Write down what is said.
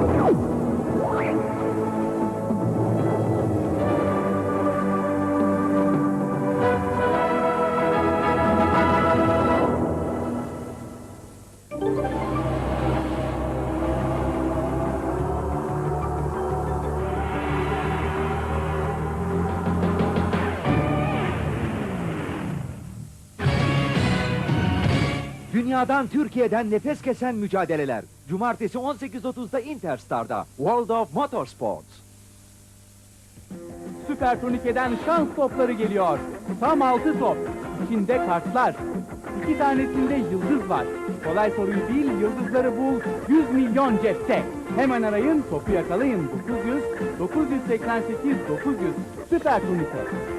Thank you. Dünyadan Türkiye'den nefes kesen mücadeleler. Cumartesi 18.30'da Interstar'da. World of Motorsports. Süper Turnike'den şans topları geliyor. Tam 6 top. İçinde kartlar. İki tanesinde yıldız var. Kolay soruyu değil, yıldızları bul. 100 milyon cepte. Hemen arayın, topu yakalayın. 900, 988, 900. Süper Turnike.